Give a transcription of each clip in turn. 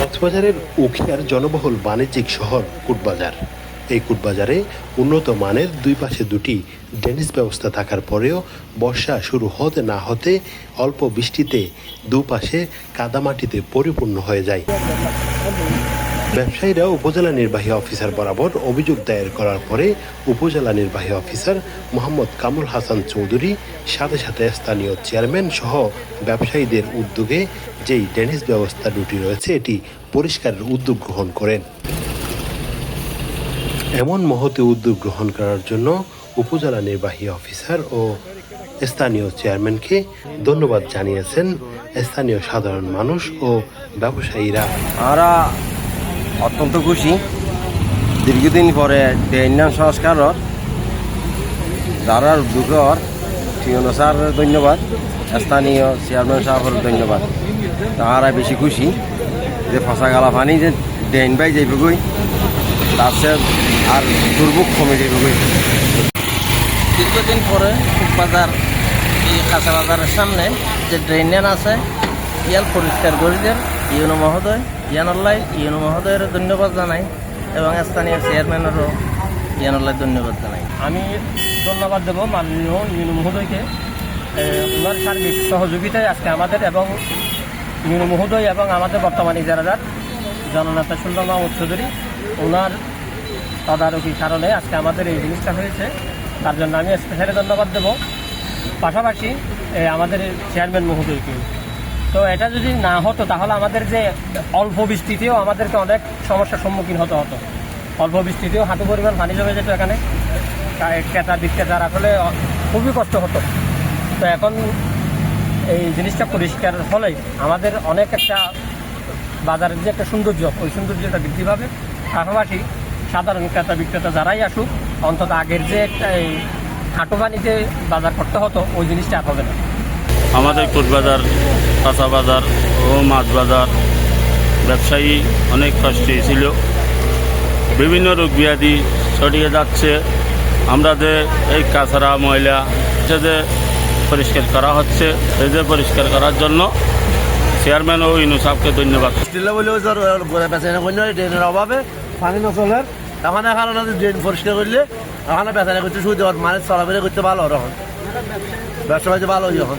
কক্সবাজারের উখিয়ার জনবহুল বাণিজ্যিক শহর কুটবাজার। এই কুটবাজারে উন্নত মানের দুই পাশে দুটি ড্রেনেজ ব্যবস্থা থাকার পরেও বর্ষা শুরু হতে না হতে অল্প বৃষ্টিতে দুপাশে কাদামাটিতে পরিপূর্ণ হয়ে যায়। ব্যবসায়ীরা উপজেলা নির্বাহী অফিসার বরাবর অভিযোগ দায়ের করার পরে উপজেলা নির্বাহী অফিসার মোহাম্মদ কামুল হাসান চৌধুরী, সাথে সাথে স্থানীয় চেয়ারম্যান সহ ব্যবসায়ীদের উদ্যোগে যেই ড্রেনেজ ব্যবস্থা দুটি রয়েছে, এটি পরিষ্কারের উদ্যোগ গ্রহণ করেন। এমন মহতে উদ্যোগ গ্রহণ করার জন্য উপজেলা নির্বাহী অফিসার ও স্থানীয় চেয়ারম্যানকে ধন্যবাদ জানিয়েছেন স্থানীয় সাধারণ মানুষ ও ব্যবসায়ীরা। অত্যন্ত খুশি। দীর্ঘদিন পরে ডেইনান সংস্কারর যারা উদ্যোগর টিউনো ধন্যবাদ, স্থানীয় চেয়ারম্যান সাহেবের ধন্যবাদ। তাহারা বেশি খুশি যে ফসা গালা পানি যে ড্রেন বাই যাইবগই তার আর দুর্ভোগ কমে যাইবগই দীর্ঘদিন পরে বাজার এই কাঁচা বাজারের সামনে যে ড্রেনেন আছে, ইয়াল পরিষ্কার করে দেন ইউনো মহোদয়। ইয়ানল্লাই ইউনো মহোদয়ের ধন্যবাদ জানাই এবং স্থানীয় চেয়ারম্যানেরও ইয়ানল্লাই ধন্যবাদ জানাই। আমি ধন্যবাদ দেব মাননীয় মিনু মহোদয়কে ওনার সার্বিক সহযোগিতায় আজকে আমাদের এবং মিনু মহোদয় এবং আমাদের বর্তমান ইজারাদার জননেতা সুন্দর মাহমুদ চৌধুরী, ওনার তদারকির কারণে আজকে আমাদের এই জিনিসটা হয়েছে। তার জন্য আমি স্পেশালি ধন্যবাদ দেব। পাশাপাশি আমাদের চেয়ারম্যান মহোদয়কে তো এটা যদি না হতো, তাহলে আমাদের যে অল্প বৃষ্টিতেও আমাদেরকে অনেক সমস্যার সম্মুখীন হতে হতো। অল্প বৃষ্টিতেও হাঁটু পরিমাণ পানি জমে যেত এখানে। ক্রেতা, বিক্রেতার আসলে খুবই কষ্ট হতো। তো এখন এই জিনিসটা পরিষ্কার হলে আমাদের অনেক একটা বাজারের যে একটা সৌন্দর্য, ওই সৌন্দর্যটা বৃদ্ধি পাবে। পাশাপাশি সাধারণ ক্রেতা, বিক্রেতা যারাই আসুক, অন্তত আগের যে একটা এই হাঁটু পানিতে বাজার করতে হতো, ওই জিনিসটা আর হবে না। আমাদের কোটবাজার কাঁচা বাজার ও মাছ বাজার ব্যবসায়ী অনেক কষ্ট ছিল বিভিন্ন রোগ ব্যাধি ছড়িয়ে যাচ্ছে। আমরা যে এই কাঁচরা ময়লা সে যে পরিষ্কার করা হচ্ছে, এই যে পরিষ্কার করার জন্য চেয়ারম্যান ও ইনু সাহেবকে ধন্যবাদ। অভাবে পানি নচলের এখন কারণে ড্রেন পরিষ্কার করলে এখানে বেচাকেনা করতে সুবিধা মানে চলাফেরা করতে ভালো এখন। ব্যবসা বাণিজ্য ভালো এখন।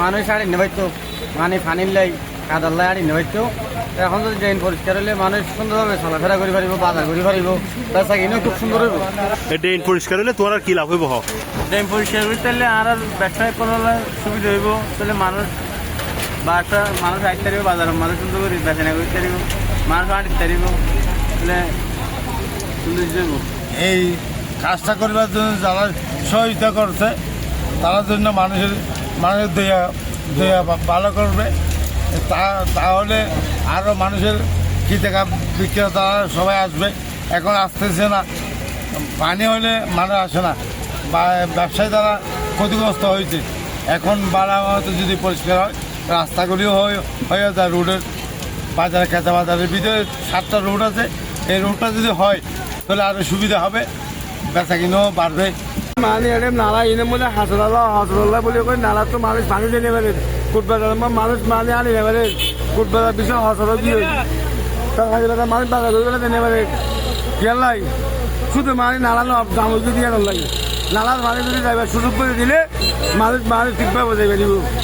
মানুষ আড়ি নেবাইতো মানে পানির লাই কাদার লাই আড়ি নেবাইতো এখন যদি ড্রেন পরিষ্কার হলে মানুষ সুন্দরভাবে চলাফেরা করে পারিব বাজার করে পারিব বেচা কিনেও খুব সুন্দর হইব। ড্রেন পরিষ্কার হলে তোমার আর কি লাভ হইব ড্রেন পরিষ্কার করতে হলে আর আর ব্যবসায় করলে সুবিধা হইব তাহলে মানুষ বাসা মানুষ আইতে পারিব বাজারের মানুষ সুন্দর করে বেচা করতে পারিব মানুষ আনতে পারিব তাহলে সুন্দর হইব। এই কাজটা করবার জন্য যারা সহযোগিতা করছে তার জন্য মানুষের মানুষের দেয়া দেয়া ভালো করবে। তা, তাহলে আরও মানুষের কি টাকা বিক্রেতা সবাই আসবে। এখন আসতেছে না। পানি হলে মানুষ আসে না। বা, ব্যবসায়ী দ্বারা ক্ষতিগ্রস্ত হয়েছে। এখন বাড়া মতো যদি পরিষ্কার হয়, রাস্তাগুলিও হয়ে যায় রোডের। বাজারে খেতে বাজারের ভিতরে সাতটা রোড আছে। এই রোডটা যদি হয়, তাহলে আরও সুবিধা হবে। বেচা কিনেও বাড়বে। মানে নালা এনে মনে হাসরালা হাসরালা বলে কই নালা তো মানুষ পানি দিয়ে নেবে ফুটবাজার মানুষ মানে আনি নেবে ফুটবাজার বিষয় হাসপাতাল দিয়ে হাজার মানুষ বাজার করে নেবে কেন নাই শুধু মানে নালা দাম দিয়ে দিয়ে লাগে নালার মানে যদি যাবে সুযোগ করে দিলে মানুষ মানুষ ঠিকভাবে যাবে দিব